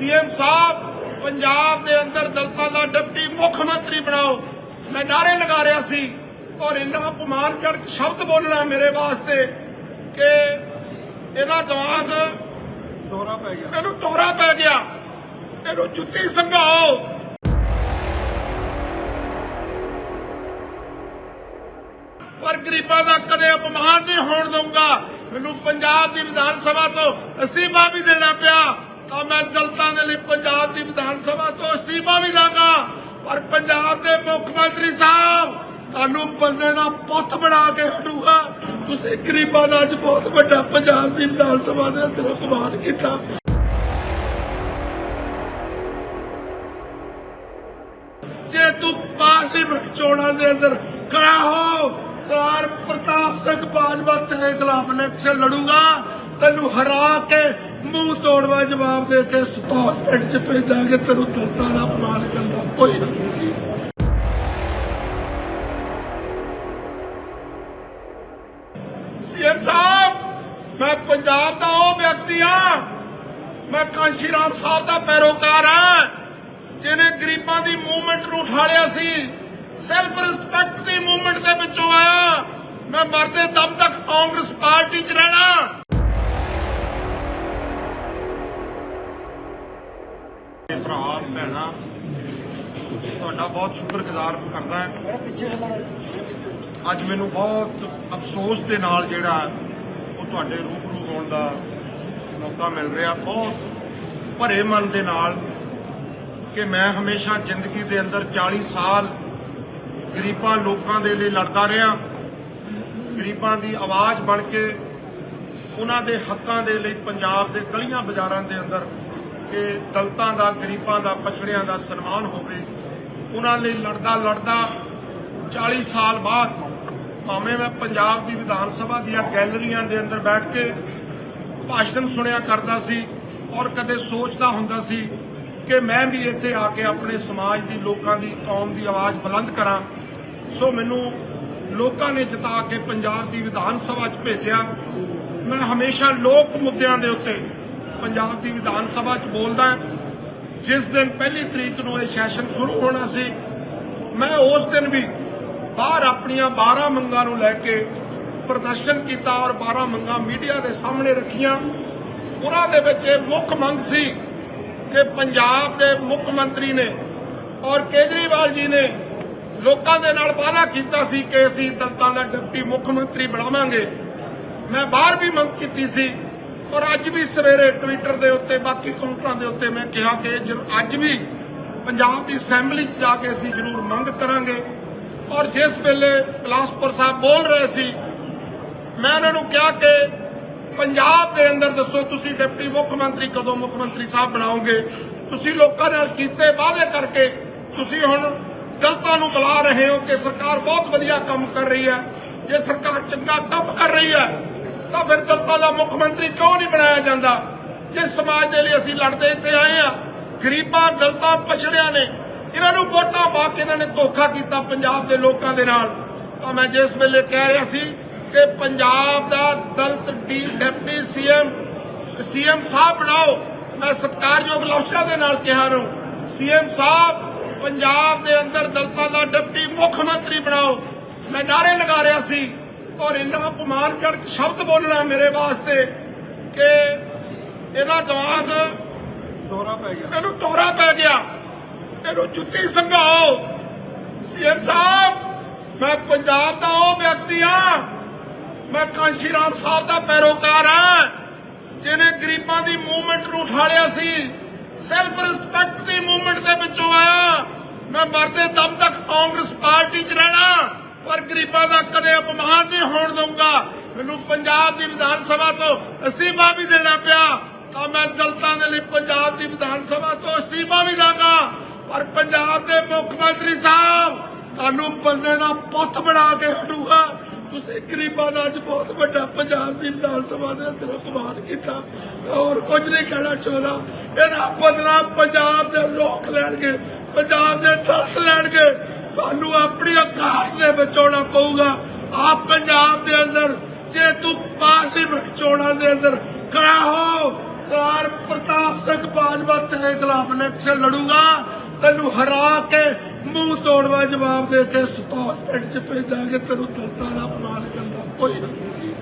CM Sahib Punjab ਦੇ ਅੰਦਰ ਦਲਤਾਂ ਦਾ deputy ਮੁੱਖ ਮੰਤਰੀ ਬਣਾਓ। ਮੈਂ ਨਾਰੇ ਲਗਾ ਰਿਹਾ ਸੀ ਔਰ ਇੰਨਾ ਅਪਮਾਨਜਨਕ ਸ਼ਬਦ ਬੋਲਣਾ ਮੇਰੇ ਵਾਸਤੇ ਕਿ ਇਹਦਾ ਦਿਮਾਗ ਦੌਰਾ ਪੈ ਗਿਆ। ਇਹਨੂੰ ਤੋਰਾ ਪੈ ਗਿਆ। ਇਹਨੂੰ ਜੁੱਤੀ ਸੰਘਾਓ। ਪਰ ਗਰੀਬਾਂ ਦਾ ਕਦੇ ਅਪਮਾਨ ਨਹੀਂ ਹੋਣ ਦਊਂਗਾ। ਮੈਨੂੰ ਪੰਜਾਬ ਦੀ ਵਿਧਾਨ ਸਭਾ ਤੋਂ ਅਸਤੀਫਾ ਵੀ ਦੇਣਾ ਪਿਆ ਤਾਂ ਮੈਂ ਦਲਤਾਂ ਦੇ ਲਈ ਪੰਜਾਬ ਦੀ ਵਿਧਾਨ ਸਭਾ ਤੋਂ ਅਸਤੀਫਾ ਵੀ ਦਾਂਗਾ ਪਰ ਪੰਜਾਬ ਦੇ ਮੁੱਖ ਮੰਤਰੀ ਸਾਹਿਬ, ਤੁਹਾਨੂੰ ਬੰਦੇ ਦਾ ਪੁੱਤ ਬਣਾ ਕੇ ਹਟੂਗਾ। ਤੁਸੀਂ ਗਰੀਬਾਂ ਦਾ ਅੱਜ ਬਹੁਤ ਵੱਡਾ ਪੰਜਾਬ ਦੀ ਵਿਧਾਨ ਸਭਾ ਦੇ ਅੰਦਰ ਅਪਮਾਨ ਕੀਤਾ। ਜੇ ਤੂੰ ਪਾਰਲੀਮੈਂਟ ਚੋਣਾਂ ਦੇ ਅੰਦਰ ਖੜਾ ਹੋ, ਸਰਦਾਰ ਪ੍ਰਤਾਪ ਸਿੰਘ ਬਾਜਵਾ ਤੇਰੇ ਖਿਲਾਫ ਇਲੈਕਸ਼ਨ ਲੜੂਗਾ, ਤੈਨੂੰ ਹਰਾ ਕੇ ਮੂੰਹ ਤੋੜਵਾ ਜਵਾਬ ਦੇ ਕੇ ਸਕਾਟਲੈਂਡ ਚ ਭੇਜਾਂਗੇ, ਤੈਨੂੰ ਦਲਤਾਂ ਦਾ ਅਪਮਾਨ ਕਰਨਾ ਕੋਈ ਨਹੀਂ। ਸੀਐਮ ਸਾਹਿਬ, ਮੈਂ ਪੰਜਾਬ ਦਾ ਉਹ ਵਿਅਕਤੀ ਹਾਂ। ਮੈਂ ਕਾਂਸ਼ੀ ਰਾਮ ਸਾਹਿਬ ਦਾ ਪੈਰੋਕਾਰ ਹਾਂ। ਜਿਹਨੇ ਗਰੀਬਾਂ ਦੀ ਮੂਵਮੈਂਟ ਨੂੰ ਉਠਾਲਿਆ ਸੀ ਸੈਲਫ ਰਿਸਪੈਕਟ ਦੀ ਮੂਵਮੈਂਟ ਦੇ ਵਿੱਚੋਂ ਆਇਆ। ਮੈਂ ਮਰਦੇ ਦਮ ਤੱਕ ਕਾਂਗਰਸ ਪਾਰਟੀ 'ਚ ਰਹਿਣਾ। ਭਰਾ ਭੈਣਾ, ਤੁਹਾਡਾ ਬਹੁਤ ਸ਼ੁਕਰਗੁਜ਼ਾਰ ਕਰਦਾ ਹਾਂ। ਅੱਜ ਮੈਨੂੰ ਬਹੁਤ ਅਫਸੋਸ ਦੇ ਨਾਲ ਜਿਹੜਾ ਉਹ ਤੁਹਾਡੇ ਰੂਬਰੂ ਹੋਣ ਦਾ ਮੌਕਾ ਮਿਲ ਰਿਹਾ। ਬਹੁਤ ਭਰੇ ਮਨ ਦੇ ਨਾਲ ਕਿ ਮੈਂ ਹਮੇਸ਼ਾ ਜ਼ਿੰਦਗੀ ਦੇ ਅੰਦਰ 40 ਸਾਲ ਗਰੀਬਾਂ ਲੋਕਾਂ ਦੇ ਲਈ ਲੜਦਾ ਰਿਹਾ। ਗਰੀਬਾਂ ਦੀ ਆਵਾਜ਼ ਬਣ ਕੇ ਉਹਨਾਂ ਦੇ ਹੱਕਾਂ ਦੇ ਲਈ ਪੰਜਾਬ ਦੇ ਗਲੀਆਂ ਬਾਜ਼ਾਰਾਂ ਦੇ ਅੰਦਰ ਕਿ ਦਲਤਾਂ ਦਾ, ਗਰੀਬਾਂ ਦਾ, ਪਛੜਿਆਂ ਦਾ ਸਨਮਾਨ ਹੋਵੇ। ਉਹਨਾਂ ਲਈ ਲੜਦਾ ਲੜਦਾ 40 ਸਾਲ ਬਾਅਦ ਭਾਵੇਂ ਮੈਂ ਪੰਜਾਬ ਦੀ ਵਿਧਾਨ ਸਭਾ ਦੀਆਂ ਗੈਲਰੀਆਂ ਦੇ ਅੰਦਰ ਬੈਠ ਕੇ ਭਾਸ਼ਣ ਸੁਣਿਆ ਕਰਦਾ ਸੀ ਔਰ ਕਦੇ ਸੋਚਦਾ ਹੁੰਦਾ ਸੀ ਕਿ ਮੈਂ ਵੀ ਇੱਥੇ ਆ ਕੇ ਆਪਣੇ ਸਮਾਜ ਦੀ, ਲੋਕਾਂ ਦੀ, ਕੌਮ ਦੀ ਆਵਾਜ਼ ਬੁਲੰਦ ਕਰਾਂ। ਸੋ ਮੈਨੂੰ ਲੋਕਾਂ ਨੇ ਜਿਤਾ ਕੇ ਪੰਜਾਬ ਦੀ ਵਿਧਾਨ ਸਭਾ 'ਚ ਭੇਜਿਆ। ਮੈਂ ਹਮੇਸ਼ਾ ਲੋਕ ਮੁੱਦਿਆਂ ਦੇ ਉੱਤੇ ਪੰਜਾਬ ਦੀ ਵਿਧਾਨ ਸਭਾ 'ਚ ਬੋਲਦਾ ਜਿਸ ਦਿਨ ਪਹਿਲੀ ਤਰੀਕ ਨੂੰ ਇਹ ਸੈਸ਼ਨ ਸ਼ੁਰੂ ਹੋਣਾ ਸੀ, ਮੈਂ ਉਸ ਦਿਨ ਵੀ ਬਾਹਰ ਆਪਣੀਆਂ 12 ਮੰਗਾਂ ਨੂੰ ਲੈ ਕੇ ਪ੍ਰਦਰਸ਼ਨ ਕੀਤਾ ਔਰ 12 ਮੰਗਾਂ ਮੀਡੀਆ ਦੇ ਸਾਹਮਣੇ ਰੱਖੀਆਂ। ਉਹਨਾਂ ਦੇ ਵਿੱਚ ਇਹ ਮੁੱਖ ਮੰਗ ਸੀ ਕਿ ਪੰਜਾਬ ਦੇ ਮੁੱਖ ਮੰਤਰੀ ਨੇ ਔਰ ਕੇਜਰੀਵਾਲ ਜੀ ਨੇ ਲੋਕਾਂ ਦੇ ਨਾਲ ਵਾਅਦਾ ਕੀਤਾ ਸੀ ਕਿ ਅਸੀਂ ਦਲਤਾਂ ਦਾ ਡਿਪਟੀ ਮੁੱਖ ਮੰਤਰੀ ਬਣਾਵਾਂਗੇ। ਮੈਂ ਬਾਹਰ ਵੀ ਮੰਗ ਕੀਤੀ ਸੀ ਔਰ ਅੱਜ ਵੀ ਸਵੇਰੇ ਟਵਿੱਟਰ ਦੇ ਉੱਤੇ, ਬਾਕੀ ਕਾਊਂਟਰਾਂ ਦੇ ਉੱਤੇ ਮੈਂ ਕਿਹਾ ਕਿ ਅੱਜ ਵੀ ਪੰਜਾਬ ਦੀ ਅਸੈਂਬਲੀ 'ਚ ਜਾ ਕੇ ਅਸੀਂ ਜ਼ਰੂਰ ਮੰਗ ਕਰਾਂਗੇ। ਔਰ ਜਿਸ ਵੇਲੇ ਬਿਲਾਸਪੁਰ ਸਾਹਿਬ ਬੋਲ ਰਹੇ ਸੀ, ਮੈਂ ਉਹਨਾਂ ਨੂੰ ਕਿਹਾ ਕਿ ਪੰਜਾਬ ਦੇ ਅੰਦਰ ਦੱਸੋ, ਤੁਸੀਂ ਡਿਪਟੀ ਮੁੱਖ ਮੰਤਰੀ ਕਦੋਂ ਮੁੱਖ ਮੰਤਰੀ ਸਾਹਿਬ ਬਣਾਓਗੇ? ਤੁਸੀਂ ਲੋਕਾਂ ਨਾਲ ਕੀਤੇ ਵਾਅਦੇ ਕਰਕੇ ਤੁਸੀਂ ਹੁਣ ਦਲਤਾਂ ਨੂੰ ਬੁਲਾ ਰਹੇ ਹੋ ਕਿ ਸਰਕਾਰ ਬਹੁਤ ਵਧੀਆ ਕੰਮ ਕਰ ਰਹੀ ਹੈ। ਜੇ ਸਰਕਾਰ ਚੰਗਾ ਕੰਮ ਕਰ ਰਹੀ ਹੈ, ਤਾਂ ਫਿਰ ਦਲਤਾਂ ਦਾ ਮੁੱਖ ਮੰਤਰੀ ਕਿਉਂ ਨਹੀਂ ਬਣਾਇਆ ਜਾਂਦਾ? ਜਿਸ ਸਮਾਜ ਦੇ ਲਈ ਅਸੀਂ ਲੜਦੇ ਇੱਥੇ ਆਏ ਆ ਗਰੀਬਾਂ, ਦਲਤਾਂ ਪਛੜਿਆਂ ਨੇ ਇਹਨਾਂ ਨੂੰ ਵੋਟਾਂ ਪਾ ਕੇ ਇਹਨਾਂ ਨੇ ਧੋਖਾ ਕੀਤਾ ਪੰਜਾਬ ਦੇ ਲੋਕਾਂ ਦੇ ਨਾਲ। ਤਾਂ ਮੈਂ ਜਿਸ ਵੇਲੇ ਕਹਿ ਰਿਹਾ ਸੀ ਕਿ ਪੰਜਾਬ ਦਾ ਦਲਤ ਡੀ ਡਿਪਟੀ ਸੀਐਮ ਸੀਐਮ ਸਾਹਿਬ ਬਣਾਓ। ਮੈਂ ਸਤਿਕਾਰਯੋਗ ਲਫ਼ਜ਼ਾਂ ਦੇ ਨਾਲ ਕਿਹਾ ਨੂੰ ਸੀਐਮ ਸਾਹਿਬ ਪੰਜਾਬ ਦੇ ਅੰਦਰ ਦਲਤਾਂ ਦਾ ਡਿਪਟੀ ਮੁੱਖ ਮੰਤਰੀ ਬਣਾਓ। ਮੈਂ ਨਾਰੇ ਲਗਾ ਰਿਹਾ ਸੀ ਔਰ ਇੰਨਾ ਅਪਮਾਨਜਨਕ ਸ਼ਬਦ ਬੋਲਣਾ ਮੇਰੇ ਵਾਸਤੇ ਕਿ ਇਹਦਾ ਦਿਮਾਗ ਦੌਰਾ ਪੈ ਗਿਆ। ਇਹਨੂੰ ਤੋਰਾ ਪੈ ਗਿਆ। ਇਹਨੂੰ ਜੁੱਤੀ ਸੰਘਾਓ। ਸੀਐਮ ਸਾਹਿਬ, ਮੈਂ ਪੰਜਾਬ ਦਾ ਉਹ ਵਿਅਕਤੀ ਹਾਂ। ਮੈਂ ਕਾਂਸ਼ੀ ਰਾਮ ਸਾਹਿਬ ਦਾ ਪੈਰੋਕਾਰ ਹਾਂ। ਜਿਹਨੇ ਗਰੀਬਾਂ ਦੀ ਮੂਵਮੈਂਟ ਨੂੰ ਉਠਾਲਿਆ ਸੀ, ਸੈਲਫ ਰਿਸਪੈਕਟ ਦੀ ਮੂਵਮੈਂਟ ਦੇ ਵਿੱਚੋਂ ਆਇਆ। ਮੈਂ ਮਰਦੇ ਦਮ ਤੱਕ ਕਾਂਗਰਸ ਪਾਰਟੀ 'ਚ ਰਹਿਣਾ, ਪਰ ਗਰੀਬਾਂ ਦਾ ਕਦੇ ਅਪਮਾਨ ਨਹੀਂ ਹੋਣ ਦਊਂਗਾ। ਮੈਨੂੰ ਪੰਜਾਬ ਦੀ ਵਿਧਾਨ ਸਭਾ ਤੋਂ ਅਸਤੀਫਾ ਵੀ ਦੇਣਾ ਪਿਆ, ਤਾਂ ਮੈਂ ਦਲਤਾਂ ਦੇ ਲਈ ਪੰਜਾਬ ਦੀ ਵਿਧਾਨ ਸਭਾ ਤੋਂ ਅਸਤੀਫਾ ਵੀ ਦਾਂਗਾ ਪਰ ਪੰਜਾਬ ਦੇ ਮੁੱਖ ਮੰਤਰੀ ਸਾਹਿਬ, ਤੁਹਾਨੂੰ ਬੰਦੇ ਦਾ ਪੁੱਤ ਬਣਾ ਕੇ ਹਟੂਗਾ। ਤੁਸੀਂ ਗਰੀਬਾਂ ਦਾ ਅੱਜ ਬਹੁਤ ਵੱਡਾ ਪੰਜਾਬ ਦੀ ਵਿਧਾਨ ਸਭਾ ਦੇ ਅੰਦਰ ਅਪਮਾਨ ਕੀਤਾ। ਹੋਰ ਕੁਝ ਨਹੀਂ ਕਹਿਣਾ ਚਾਹੁੰਦਾ। ਇਹਦਾ ਬਦਲਾ ਪੰਜਾਬ ਦੇ ਲੋਕ ਲੈਣਗੇ, ਪੰਜਾਬ ਦੇ ਦਰਦ ਲੈਣਗੇ। ਤੁਹਾਨੂੰ ਆਪਣੀ ਔਕਾਤ ਦੇ ਵਿੱਚ ਆਉਣਾ ਪਊਗਾ। ਆਪ ਪੰਜਾਬ ਦੇ ਅੰਦਰ, ਜੇ ਤੂੰ ਪਾਰਲੀਮੈਂਟ ਚੋਣਾਂ ਦੇ ਅੰਦਰ ਖੜਾ ਹੋ, ਸਰਦਾਰ ਪ੍ਰਤਾਪ ਸਿੰਘ ਬਾਜਵਾ ਤੇਰੇ ਖਿਲਾਫ ਇਲੈਕਸ਼ਨ ਲੜੂਗਾ। ਤੈਨੂੰ ਹਰਾ ਕੇ ਮੂੰਹ ਤੋੜਵਾ ਜਵਾਬ ਦੇ ਕੇ ਸਪੋਰਟ ਪਿੰਡ ਚ ਭੇਜਾਂਗੇ, ਤੈਨੂੰ ਦਲਤਾਂ ਦਾ ਅਪਮਾਨ ਕਰਨਾ ਕੋਈ ਨਹੀਂ